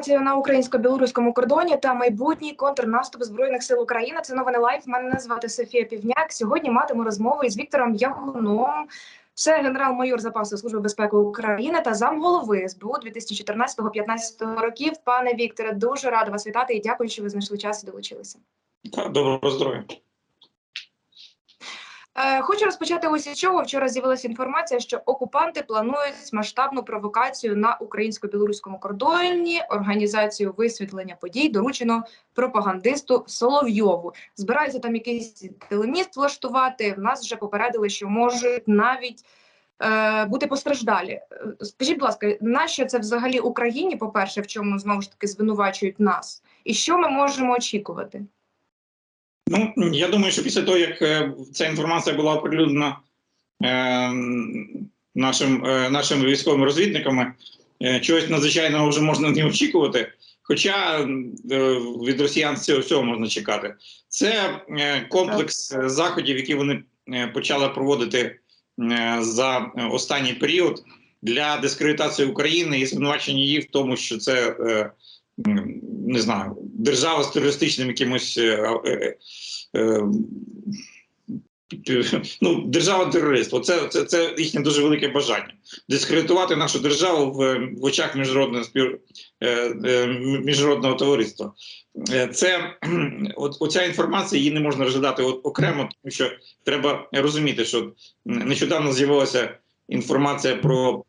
ситуація на українсько-білоруському кордоні та майбутній контрнаступ збройних сил України. Це новини лайф. Мене звати Софія Півняк. Сьогодні матиму розмову із Віктором Ягуном. Це генерал-майор запасу служби безпеки України та замголови СБУ 2014-2015 років. Пане Вікторе, дуже рада вас вітати і дякую, що ви знайшли час і долучилися. Доброго здоров'я. Е, Хочу розпочати ось із чого. Вчора з'явилася інформація, що окупанти планують масштабну провокацію на українсько-білоруському кордоні. Організацію висвітлення подій доручено пропагандисту Соловйову. Збираються там якийсь телеміст влаштувати. В нас вже попередили, що можуть навіть е, бути постраждалі. Е, Скажіть, будь ласка, нащо це взагалі Україні? По перше, в чому знову ж таки звинувачують нас, і що ми можемо очікувати? Ну, я думаю, що після того, як е, ця інформація була оприлюднена е, нашим, е, нашими військовими розвідниками, е, чогось надзвичайного вже можна не очікувати. Хоча е, від росіян цього всього можна чекати. Це е, комплекс заходів, які вони е, почали проводити е, за останній період для дискредитації України і звинувачення її в тому, що це е, не знаю, держава з терористичним якимось. е, е, е, Ну, держава терорист. Оце це, це їхнє дуже велике бажання дискредитувати нашу державу в, в очах міжнародного спів е, е, міжнародного товариства. Е, Це от оця інформація її не можна розглядати окремо, тому що треба розуміти, що нещодавно з'явилася інформація про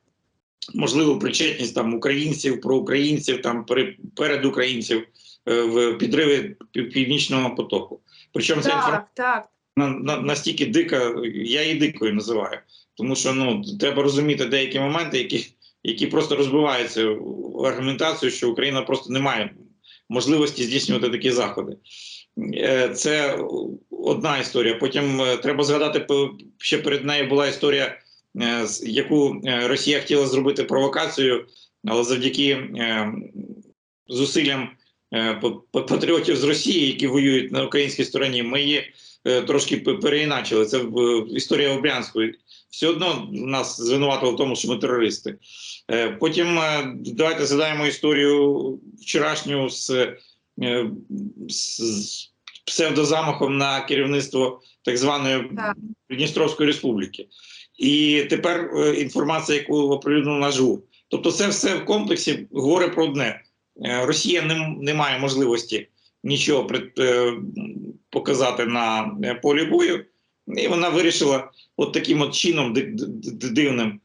можливу причетність там українців, про українців, там пере- перед українців е, в підриві північного потоку. Причому ця інформація Так, так. на, на, настільки дика, я її дикою називаю. Тому що ну треба розуміти деякі моменти, які, які просто розбиваються в аргументацію, що Україна просто не має можливості здійснювати такі заходи. Е, Це одна історія. Потім е, треба згадати, ще перед нею була історія, яку е, Росія хотіла зробити провокацію, але завдяки е, зусиллям е, па- па- патріотів з Росії, які воюють на українській стороні, ми її е, трошки переіначили. Це в- історія Обрянської. Все одно нас звинуватили в тому, що ми терористи. Е, Потім е, давайте згадаємо історію вчорашню з, е, з, псевдозамахом на керівництво так званої. Придністровської республіки. І тепер е, інформація, яку оприлюднив наш ГУР. Тобто, це все в комплексі говорить про одне: Е, Росія не, не має можливості нічого пред, е, показати на полі бою, і вона вирішила от таким от чином ди- ди- ди- дивним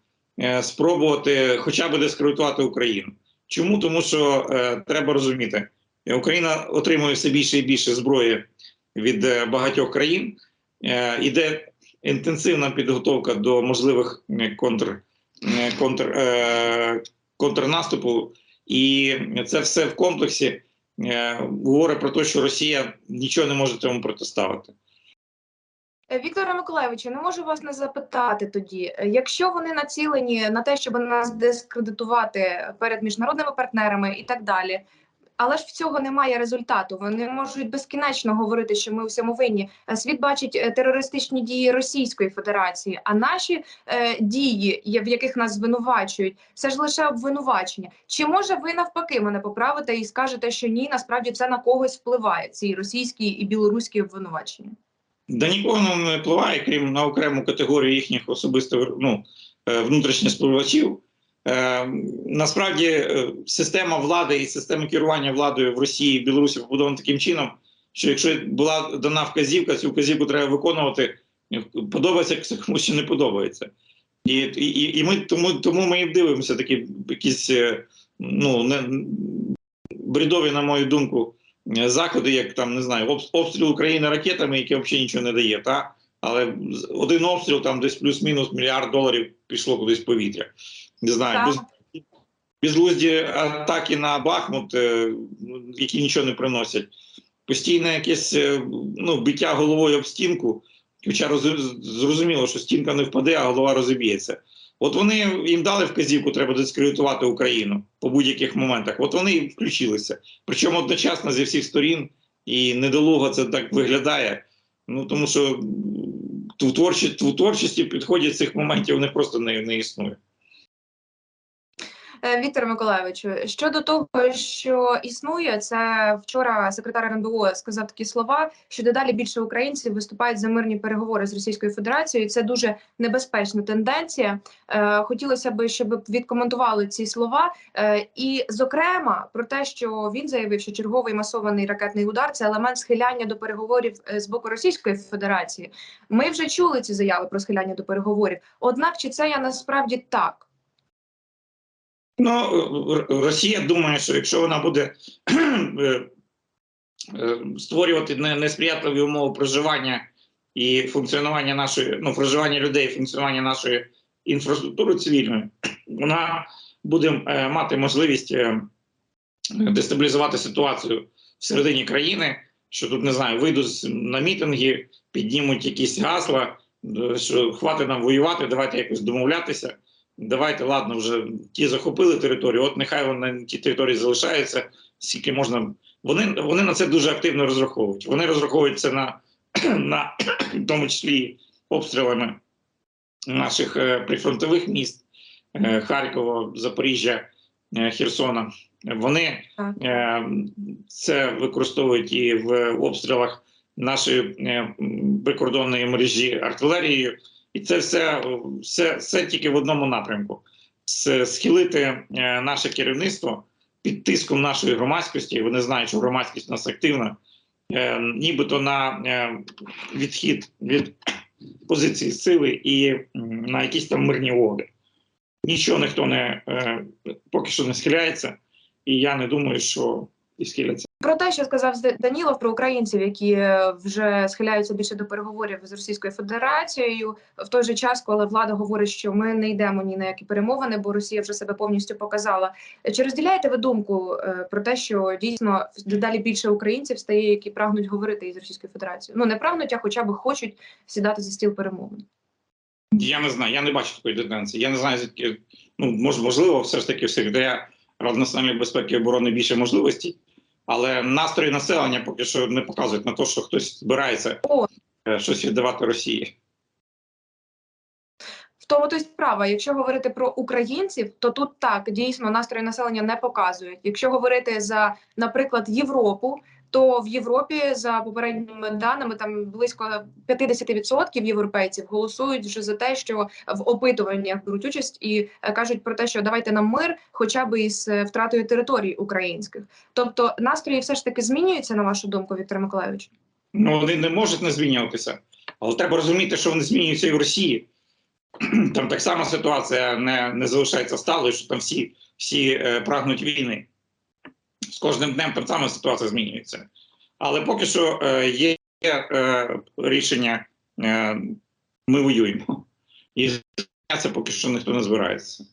спробувати хоча б дискредитувати Україну. Чому? Тому що е, треба розуміти, Україна отримує все більше і більше зброї від багатьох країн. Е, іде інтенсивна підготовка до можливих контр, контр, е, контрнаступу, і це все в комплексі е, говорить про те, що Росія нічого не може цьому протиставити. Е, Вікторе Миколаївичу, не можу вас не запитати тоді, е, якщо вони націлені на те, щоб нас дискредитувати перед міжнародними партнерами і так далі, але ж в цього немає результату. Вони можуть безкінечно говорити, що ми всьому винні. Е, Світ бачить е, терористичні дії Російської Федерації, а наші е, дії, в яких нас звинувачують, це ж лише обвинувачення. Чи може ви навпаки мене поправите і скажете, що ні, насправді це на когось впливає ці російські і білоруські обвинувачення? Да нікого не впливає, крім на окрему категорію їхніх особистих ну, е, внутрішніх споживачів. Е, насправді е, система влади і система керування владою в Росії і Білорусі побудована таким чином, що якщо була дана вказівка, цю вказівку треба виконувати, подобається комусь чи не подобається. І, і, і ми тому, тому ми і дивимося такі якісь е, ну, не, бредові, на мою думку, е, заходи, як там не знаю, обстріл України ракетами, яке взагалі нічого не дає, та? але один обстріл там десь плюс-мінус мільярд доларів пішло кудись в повітря. Не знаю, без, безглузді атаки на Бахмут, е, ну, які нічого не приносять. Постійне якесь е, ну, биття головою об стінку, хоча роз- зрозуміло, що стінка не впаде, а голова розіб'ється. От вони їм дали вказівку, треба дискредитувати Україну по будь-яких моментах. От вони і включилися. Причому одночасно зі всіх сторін, і недолуго це так виглядає. Ну тому що м, в творчі, творчості підходять цих моментів, вони просто не, не існує. Е, Віктор Миколайовичу, щодо того, що існує, це вчора секретар РНБО сказав такі слова, що дедалі більше українців виступають за мирні переговори з Російською Федерацією. Це дуже небезпечна тенденція. Е, Хотілося б, щоб відкоментували ці слова. Е, І, зокрема, про те, що він заявив, що черговий масований ракетний удар це елемент схиляння до переговорів з боку Російської Федерації. Ми вже чули ці заяви про схиляння до переговорів. Однак, чи це я насправді так? Ну, Росія думає, що якщо вона буде е, е, створювати несприятливі умови проживання і функціонування нашої, ну, проживання людей, функціонування нашої інфраструктури цивільної, вона буде е, мати можливість дестабілізувати ситуацію всередині країни, що тут не знаю, вийдуть на мітинги, піднімуть якісь гасла, що хватить нам воювати, давайте якось домовлятися. Давайте, ладно, вже ті захопили територію, от нехай вони на тій території залишаються, скільки можна. Вони, вони на це дуже активно розраховують. Вони розраховують це на, на в тому числі обстрілами наших е, прифронтових міст е, Харкова, Запоріжжя, е, Херсона. Вони це використовують і в обстрілах нашої прикордонної мережі артилерією. І це все, все, все тільки в одному напрямку: схилити е, наше керівництво під тиском нашої громадськості. Вони знають, що громадськість у нас активна, е, нібито на е, відхід від позиції сили і на якісь там мирні угоди. Нічого ніхто не поки що не схиляється, і я не думаю, що і схиляться. Про те, що сказав Данілов про українців, які е, вже схиляються більше до переговорів з Російською Федерацією, в той же час, коли влада говорить, що ми не йдемо ні на які перемовини, бо Росія вже себе повністю показала. Чи розділяєте ви думку е, про те, що дійсно дедалі більше українців стає, які прагнуть говорити із Російською Федерацією? Ну не прагнуть, а хоча б хочуть сідати за стіл перемовин. Я не знаю, я не бачу такої тенденції. Я не знаю, звідки ну можливо, все ж таки в секретаря Ради національної безпеки і оборони більше можливостей, але настрої населення поки що не показують на те, що хтось збирається О. е, щось віддавати Росії. В тому то й справа. Якщо говорити про українців, то тут так дійсно настрої населення не показують. Якщо говорити за, наприклад, Європу, то в Європі за попередніми даними там близько 50% європейців голосують вже за те, що в опитуваннях беруть участь і е, кажуть про те, що давайте нам мир, хоча б із е, втратою територій українських. Тобто настрої все ж таки змінюються на вашу думку, Віктор Миколайович? Ну вони не можуть не змінюватися, але треба розуміти, що вони змінюються і в Росії. Там так само ситуація не, не залишається сталою, що там всі, всі е, прагнуть війни. З кожним днем так само ситуація змінюється. Але поки що е, є е, рішення, е, ми воюємо. І це поки що ніхто не збирається.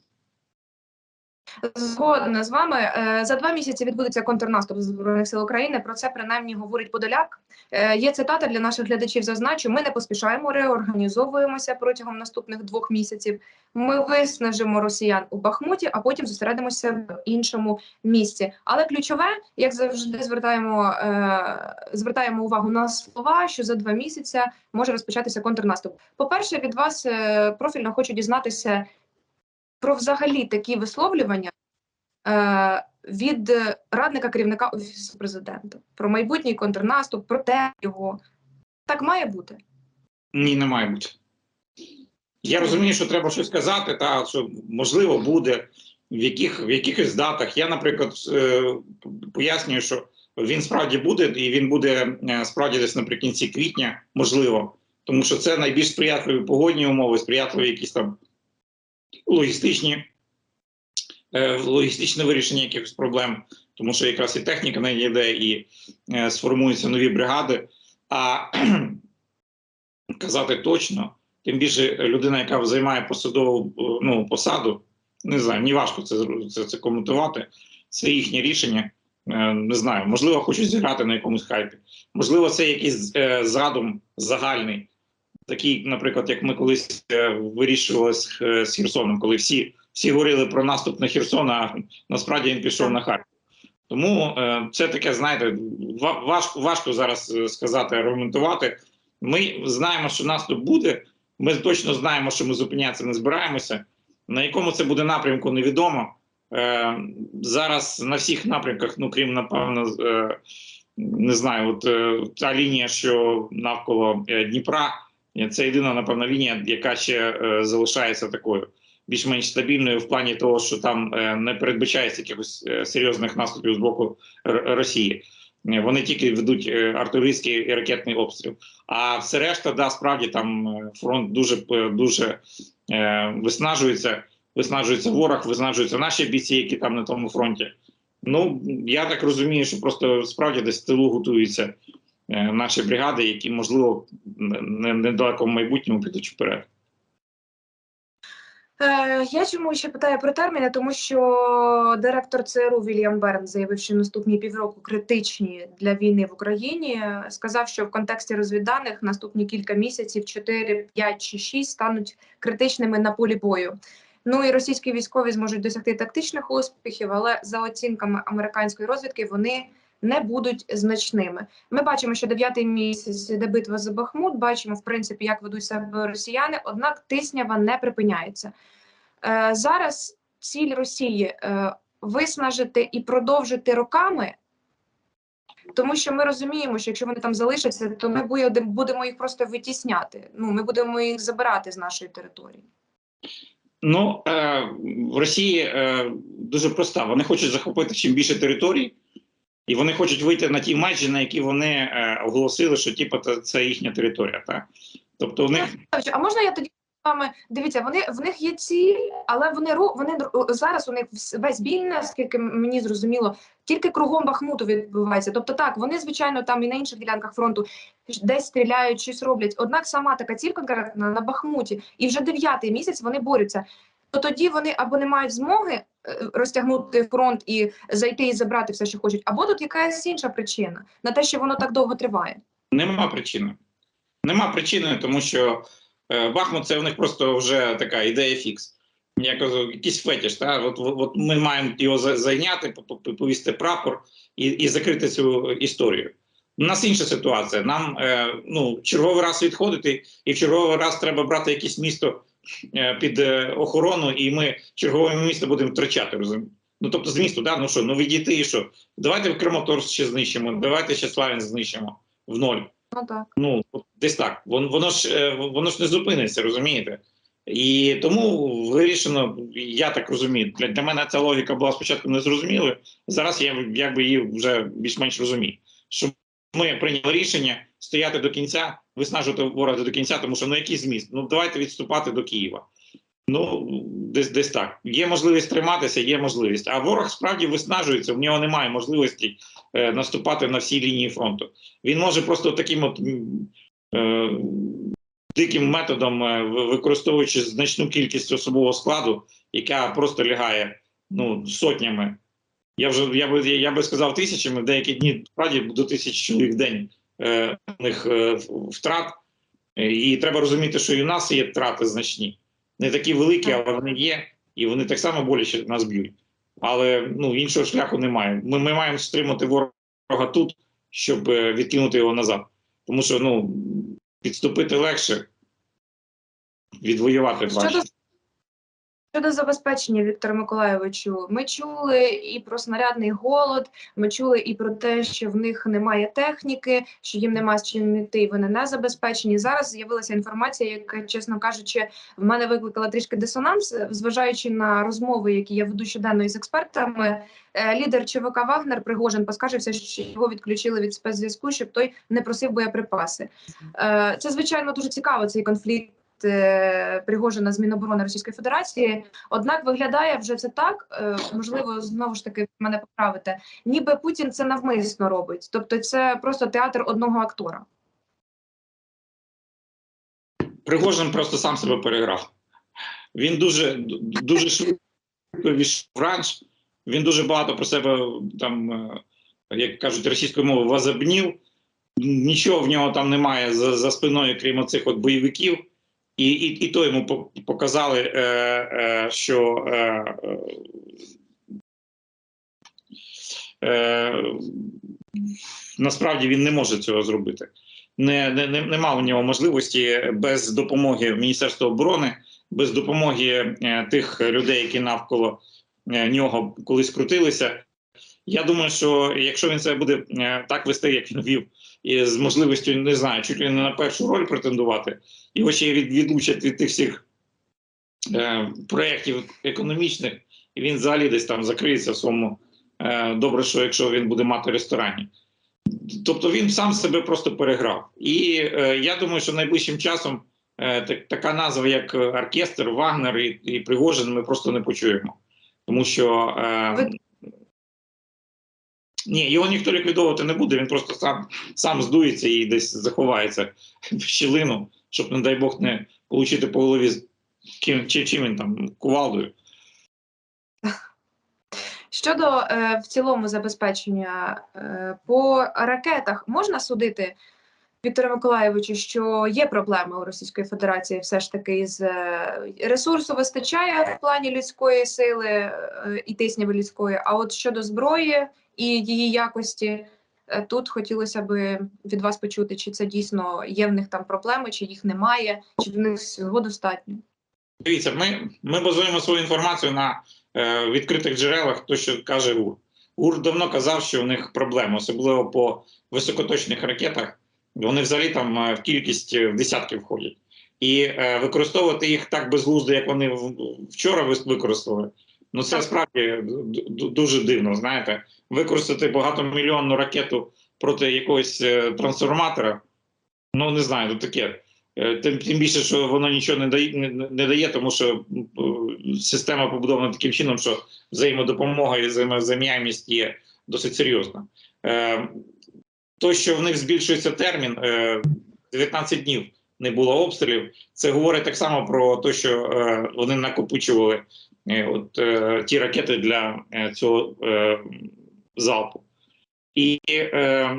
Згодна з вами Е, за два місяці відбудеться контрнаступ збройних сил України. Про це принаймні говорить Подоляк. Е, Є цитата для наших глядачів. Зазначу, ми не поспішаємо, реорганізовуємося протягом наступних двох місяців. Ми виснажимо росіян у Бахмуті, а потім зосередимося в іншому місці. Але ключове, як завжди, звертаємо е, звертаємо увагу на слова, що за два місяці може розпочатися контрнаступ. По перше, від вас профільно хочу дізнатися про взагалі такі висловлювання е, від радника керівника офісу президента про майбутній контрнаступ, про те його так має бути. Ні, не має бути. Я розумію, що треба щось казати, та що можливо буде в яких в якихось датах. Я, наприклад, е, пояснюю, що він справді буде, і він буде е, справді десь наприкінці квітня, можливо, тому що це найбільш сприятливі погодні умови, сприятливі якісь там логістичні, е, логістичне вирішення якихось проблем, тому що якраз і техніка не йде, і е, сформуються нові бригади. А казати точно, тим більше людина, яка займає посадову е, ну, посаду, не знаю, мені важко це, це, це коментувати. Це їхнє рішення. Не знаю, можливо, хочуть зіграти на якомусь хайпі. Можливо, це якийсь задум загальний, такий, наприклад, як ми колись е, вирішували з, з Херсоном, коли всі, всі говорили про наступ на Херсон, а насправді він пішов на Харків. Тому е, це таке, знаєте, ва- важко, важко зараз е, сказати, аргументувати. Ми знаємо, що наступ буде. Ми точно знаємо, що ми зупинятися не збираємося. На якому це буде напрямку, невідомо. е, зараз на всіх напрямках, ну крім напевно, е, не знаю, от е, та лінія, що навколо е, Дніпра, е, це єдина, напевно, лінія, яка ще е, залишається такою більш-менш стабільною в плані того, що там е, не передбачається якихось е, серйозних наступів з боку Росії. Е, Вони тільки ведуть е, артилерійський і ракетний обстріл. А все решта, да, справді там е, фронт дуже е, дуже е, виснажується. Виснажується ворог, виснажуються наші бійці, які там на тому фронті. Ну я так розумію, що просто справді десь в тилу готуються е, наші бригади, які можливо в майбутньому підуть вперед. Е, я чому ще питаю про терміни, тому що директор ЦРУ Вільям Берн заявив, що наступні півроку критичні для війни в Україні. Сказав, що в контексті розвідданих наступні кілька місяців 4, 5 чи 6 стануть критичними на полі бою. Ну і російські військові зможуть досягти тактичних успіхів, але за оцінками американської розвідки вони не будуть значними. Ми бачимо, що дев'ятий місяць іде битва за Бахмут. Бачимо, в принципі, як ведуть себе росіяни. Однак тиснява не припиняється. Е, зараз ціль Росії е, виснажити і продовжити роками. Тому що ми розуміємо, що якщо вони там залишаться, то ми будемо їх просто витісняти. Ну, ми будемо їх забирати з нашої території. Ну е, в Росії е, дуже проста. Вони хочуть захопити чим більше територій, і вони хочуть вийти на ті межі, на які вони е, оголосили, що типу, це, їхня територія. Так? Тобто, у них А можна я тоді з вами дивіться? Вони в них є ціль, але вони ру- вони зараз у них весь бій, наскільки мені зрозуміло, тільки кругом Бахмуту відбувається. Тобто, так вони звичайно там і на інших ділянках фронту десь стріляють, щось роблять. Однак сама така ціль конкретна на Бахмуті, і вже дев'ятий місяць вони борються. То тоді вони або не мають змоги розтягнути фронт і зайти і забрати все, що хочуть, або тут якась інша причина на те, що воно так довго триває. Нема причини. Нема причини, тому що е, Бахмут це у них просто вже така ідея фікс. Я кажу, якийсь фетіш. Та? От, от, ми маємо його зайняти, по- по- повісти прапор і, і закрити цю історію. У нас інша ситуація. Нам е, ну, черговий раз відходити, і в черговий раз треба брати якесь місто е, під е, охорону, і ми чергове місто будемо втрачати. Розумієте? Ну тобто з місту, да? ну що, ну відійти і що? Давайте в Краматорськ ще знищимо, давайте ще Славянськ знищимо в ноль. Ну так. Ну десь так. Воно, воно ж е, воно ж не зупиниться, розумієте? І тому вирішено, я так розумію. Для, для мене ця логіка була спочатку незрозумілою. Зараз я якби її вже більш-менш розумію. Що ми прийняли рішення стояти до кінця, виснажувати ворога до кінця, тому що ну який зміст? Ну давайте відступати до Києва. Ну, десь десь так. Є можливість триматися, є можливість. А ворог справді виснажується, в нього немає можливості е, наступати на всій лінії фронту. Він може просто таким от е, диким методом, е, використовуючи значну кількість особового складу, яка просто лягає ну, сотнями. Я вже я би я би сказав тисячами, деякі дні справді до тисячі чоловік в день у них е, втрат. Е, І треба розуміти, що і в нас є втрати значні, не такі великі, але вони є, і вони так само боляче нас б'ють. Але ну іншого шляху немає. Ми, ми маємо стримати ворога тут, щоб е, відкинути його назад. Тому що ну підступити легше, відвоювати важче. Щодо забезпечення Віктора Миколайовичу, ми чули і про снарядний голод. Ми чули і про те, що в них немає техніки, що їм нема з чим йти, і вони не забезпечені. Зараз з'явилася інформація, яка, чесно кажучи, в мене викликала трішки дисонанс, зважаючи на розмови, які я веду щоденно із експертами. Е, Лідер ЧВК Вагнер Пригожин поскаржився, що його відключили від спецзв'язку, щоб той не просив боєприпаси. Е, Це звичайно дуже цікаво. Цей конфлікт. Е, Пригожина з Міноборони Російської Федерації, однак виглядає вже це так. е, Можливо, знову ж таки мене поправите. Ніби Путін це навмисно робить, тобто це просто театр одного актора. Пригожин просто сам себе переграв. Він дуже дуже швидко війшов в ранж. Він дуже багато про себе там, е, як кажуть російською мовою, возобнів. Нічого в нього там немає за, за спиною, крім оцих от бойовиків. І, і, і то йому по- показали, е, е, що е, е, е, насправді він не може цього зробити. Не, не, не, нема у нього можливості без допомоги Міністерства оборони, без допомоги е, тих людей, які навколо е, нього колись крутилися. Я думаю, що якщо він себе буде е, так вести, як він вів, і з можливістю, не знаю, чуть ли не на першу роль претендувати, його ще від, відлучать від тих всіх е, проєктів економічних, і він взагалі десь там закриється в своєму е, добре, що якщо він буде мати ресторані. Тобто він сам себе просто переграв. І е, я думаю, що найближчим часом е, так, така назва, як оркестр, Вагнер і, і Пригожин, ми просто не почуємо. Тому що е, ні, його ніхто ліквідовувати не буде, він просто сам, сам здується і десь заховається в щілину, щоб, не дай Бог, не отримати по голові ким, чи, чим він там кувалдою. Щодо е, в цілому забезпечення е, по ракетах, можна судити Віктора Миколаєвичу, що є проблеми у Російської Федерації все ж таки з е, ресурсу вистачає в плані людської сили е, і тисняви людської. А от щодо зброї і її якості, е, тут хотілося би від вас почути, чи це дійсно є в них там проблеми, чи їх немає, чи в них всього достатньо. Дивіться, ми, ми базуємо свою інформацію на е, відкритих джерелах, то що каже УР. УР давно казав, що у них проблеми, особливо по високоточних ракетах. Вони взагалі там е, в кількість е, в десятки входять. І е, використовувати їх так безглуздо, як вони вчора використали. Ну це справді дуже дивно. Знаєте, використати багатомільйонну ракету проти якогось е, трансформатора. Ну не знаю, ну таке. Тим, тим більше, що воно нічого не дає, не, не дає, тому що система побудована таким чином, що взаємодопомога і взаємозаміняємість є досить серйозна. Е, то, що в них збільшується термін, е, 19 днів не було обстрілів, це говорить так само про те, що е, вони накопичували е, от, е, ті ракети для е, цього е, залпу. І е,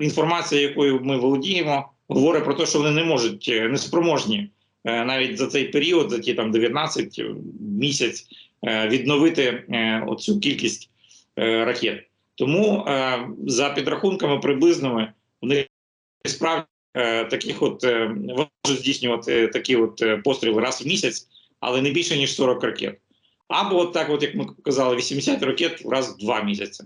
інформація, якою ми володіємо, говорить про те, що вони не можуть, е, не спроможні е, навіть за цей період, за ті там 19 місяць, е, відновити е, оцю кількість е, ракет. Тому е, за підрахунками приблизними вони справді е, таких от е, можуть здійснювати такі от е, постріли раз в місяць, але не більше ніж 40 ракет. Або от так, от як ми казали, 80 ракет раз в два місяці.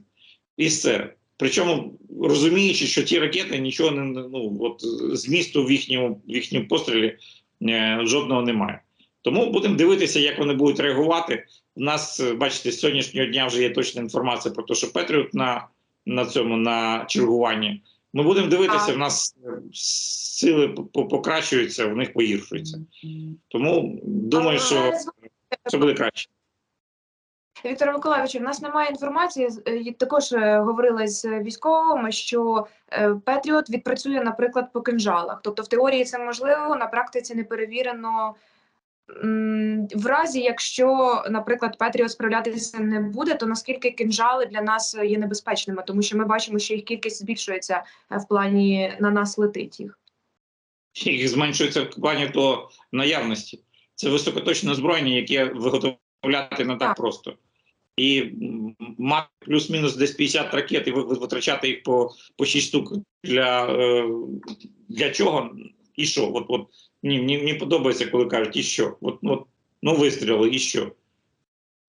І все. Причому розуміючи, що ті ракети нічого не ну от змісту в їхньому в їхньому пострілі е, жодного немає. Тому будемо дивитися, як вони будуть реагувати. У нас, е, бачите, з сьогоднішнього дня вже є точна інформація про те, що Петріот на, на цьому на чергуванні. Ми будемо дивитися, в нас е, сили по- покращуються, в них погіршуються. Тому думаю, що все буде краще. Віктора Миколаївича, в нас немає інформації. е, Також говорили з військовими, що Петріот відпрацює, наприклад, по кинжалах. Тобто, в теорії це можливо, на практиці не перевірено. В разі, якщо, наприклад, Петріот справлятися не буде, то наскільки кинжали для нас є небезпечними, тому що ми бачимо, що їх кількість збільшується е, в плані на нас летить їх. їх зменшується в плані до наявності. Це високоточне озброєння, яке виготовляти не так Так. просто. І мати плюс-мінус десь 50 ракет і ви- ви- витрачати їх по, по 6 штук для, е, для чого? І що? От, от, мені, мені, мені подобається, коли кажуть, і що? От, от, ну вистріли, і що?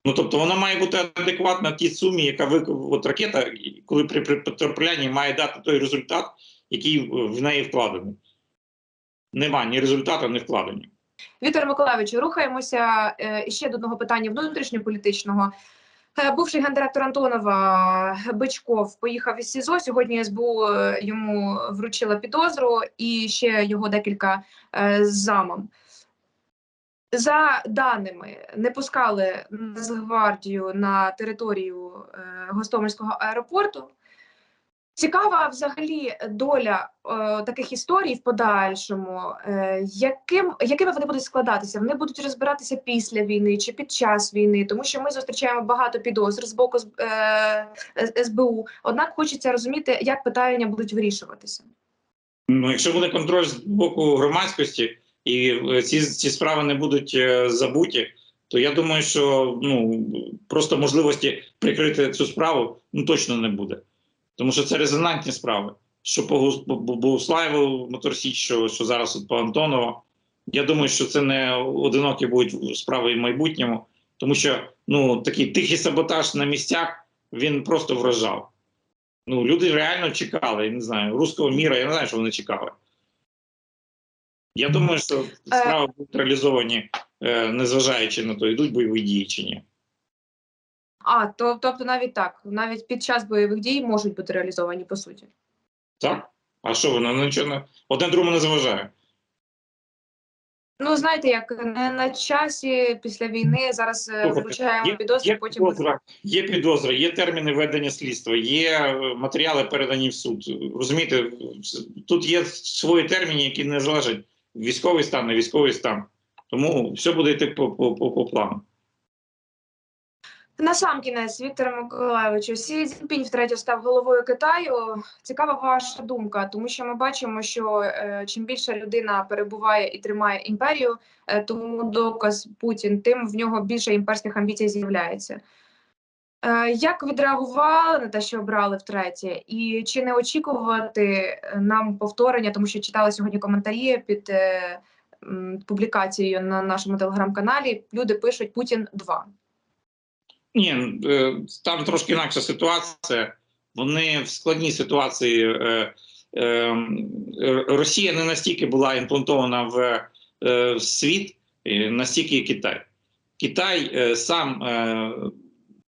Ну, тобто вона має бути адекватна тій сумі, яка ви, от ракета, коли при, при потраплянні має дати той результат, який в неї вкладений. Нема ні результату, ні вкладення. Віктор Миколаївич, рухаємося е, ще до одного питання внутрішньополітичного. Е, Бувший гендиректор Антонова Бичков поїхав із СІЗО. Сьогодні СБУ е, йому вручила підозру і ще його декілька замам. За даними, не пускали Нацгвардію на територію е, Гостомельського аеропорту. Цікава взагалі доля е, таких історій в подальшому. Е, яким, якими вони будуть складатися? Вони будуть розбиратися після війни чи під час війни, тому що ми зустрічаємо багато підозр з боку з- е, СБУ. Однак хочеться розуміти, як питання будуть вирішуватися. Ну, якщо буде контроль з боку громадськості і е, ці, ці справи не будуть е, забуті, то я думаю, що ну просто можливості прикрити цю справу ну точно не буде. Тому що це резонантні справи. Що по Гус- по Бо- Богуслаєву Моторсіч, що, що зараз от по Антонову. Я думаю, що це не одинокі будуть справи і в майбутньому. Тому що ну такий тихий саботаж на місцях він просто вражав. Ну, люди реально чекали, я не знаю, руського міра, я не знаю, що вони чекали. Я думаю, що справи будуть реалізовані, е, незважаючи на то, йдуть бойові дії чи ні. А, то, тобто навіть так, навіть під час бойових дій можуть бути реалізовані по суті. Так? А що воно нічого не одне другому не заважає? Ну, знаєте, як не на часі після війни зараз е, вручаємо підозри, є, потім підозра, є підозра, є терміни ведення слідства, є е, матеріали передані в суд. Розумієте, тут є свої терміни, які не залежать військовий стан, не військовий стан. Тому все буде йти по, по, по, по плану. На сам кінець, Віктор Миколайовичу, Сі Цзіньпінь втретє став головою Китаю. Цікава ваша думка, тому що ми бачимо, що е, чим більше людина перебуває і тримає імперію, е, тому доказ Путін, тим в нього більше імперських амбіцій з'являється. Е, як відреагували на те, що обрали втретє, і чи не очікувати е, нам повторення, тому що читали сьогодні коментарі під е, м, публікацією на нашому телеграм-каналі. Люди пишуть Путін 2 Ні, е, там трошки інакша ситуація. Вони в складній ситуації. е, е, Росія не настільки була імплантована в світ, настільки Китай. Китай сам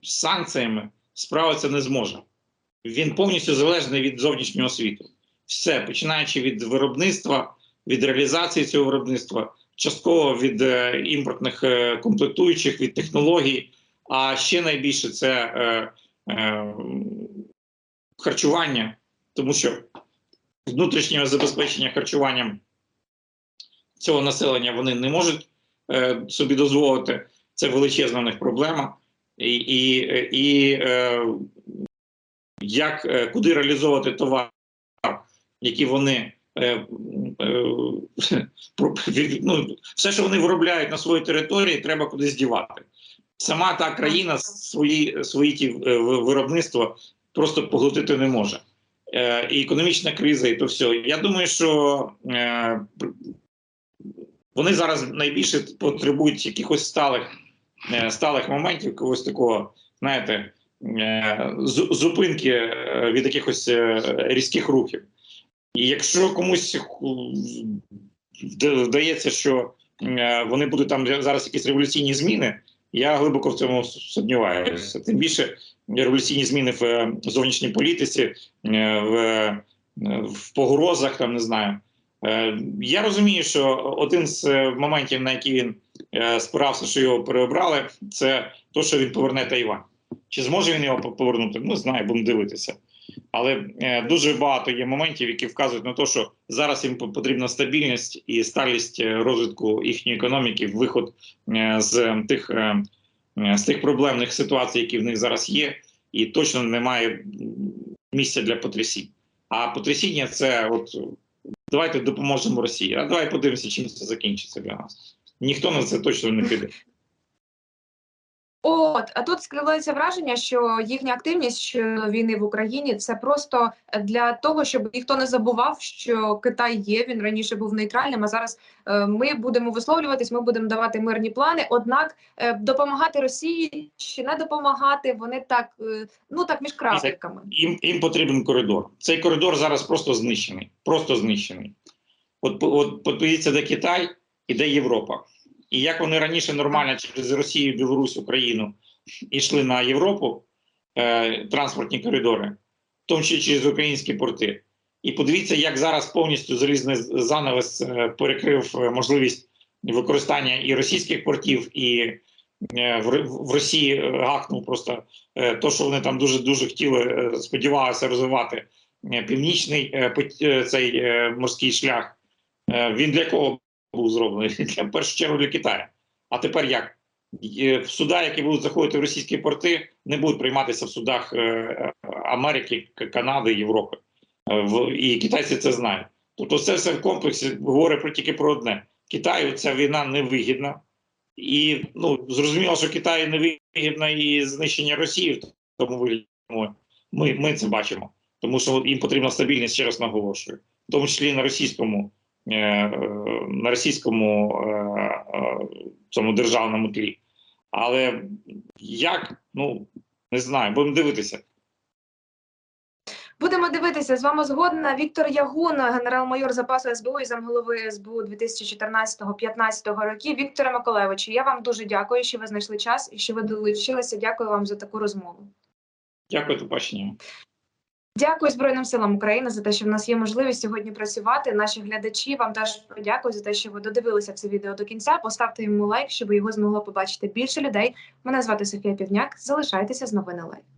з санкціями справитися не зможе. Він повністю залежний від зовнішнього світу. Все, починаючи від виробництва, від реалізації цього виробництва, частково від імпортних комплектуючих, від технологій. А ще найбільше це е, е, харчування, тому що внутрішнього забезпечення харчуванням цього населення вони не можуть е, собі дозволити. Це величезна в них проблема. І, і, і е, як е, куди реалізовувати товар, які вони е, е, ну, все, що вони виробляють на своїй території, треба кудись дівати. Сама та країна свої, свої ті е, ви- виробництва просто поглотити не може. Е, і економічна криза, і то все. Я думаю, що е, вони зараз найбільше потребують якихось сталих, е, сталих моментів, когось такого, знаєте, е, зупинки від якихось різких рухів. І якщо комусь вдається, що вони будуть там зараз якісь революційні зміни, я глибоко в цьому сумніваюся. Тим більше революційні зміни в е, зовнішній політиці, е, в, е, в погрозах, там не знаю. Е, Я розумію, що один з е, моментів, на які він е, спирався, що його переобрали, це то, що він поверне Тайвань. Чи зможе він його повернути? Ну, знаю, будемо дивитися. Але е, дуже багато є моментів, які вказують на те, що зараз їм по- потрібна стабільність і сталість е, розвитку їхньої економіки, виход е, з тих, з тих проблемних ситуацій, які в них зараз є, і точно немає місця для потрясінь. А потрясіння це от давайте допоможемо Росії. А давай подивимося, чим це закінчиться для нас. Ніхто на це точно не піде. От, а тут складається враження, що їхня активність щодо війни в Україні це просто для того, щоб ніхто не забував, що Китай є. Він раніше був нейтральним. А зараз е, ми будемо висловлюватись, ми будемо давати мирні плани. Однак е, допомагати Росії чи не допомагати, вони так е, ну так між крапками. їм, їм потрібен коридор. Цей коридор зараз просто знищений. Просто знищений. От, от подивіться, де Китай і де Європа. І як вони раніше нормально через Росію, Білорусь, Україну йшли на Європу е, транспортні коридори, в тому числі через українські порти. І подивіться, як зараз повністю залізний занавес е, перекрив е, можливість використання і російських портів, і е, в, Росії гахнув просто то, що вони там дуже дуже хотіли, сподівалися розвивати північний цей морський шлях. Він для кого був зроблений? Для першу чергу для Китаю. А тепер як? Е, В суда, які будуть заходити в російські порти, не будуть прийматися в судах е, Америки, Канади, Європи. Е, І китайці це знають. Тобто, це все в комплексі говорить про тільки про одне: Китаю ця війна невигідна, і ну зрозуміло, що Китаю невигідна і знищення Росії в тому вигляді. Ми, ми, це бачимо, тому що їм потрібна стабільність, ще раз наголошую, в тому числі і на російському, на російському е, е, цьому державному тлі. Але як? Ну не знаю, будемо дивитися. Будемо дивитися з вами згодна. Віктор Ягун, генерал-майор запасу СБУ і замголови СБУ 2014-15 років. Вікторе Миколайовичу, я вам дуже дякую, що ви знайшли час і що ви долучилися. Дякую вам за таку розмову. Дякую, побачення. Дякую Збройним силам України за те, що в нас є можливість сьогодні працювати. Наші глядачі вам теж дякую за те, що ви додивилися це відео до кінця. Поставте йому лайк, щоб його змогло побачити більше людей. Мене звати Софія Півняк. Залишайтеся з новини Лайв.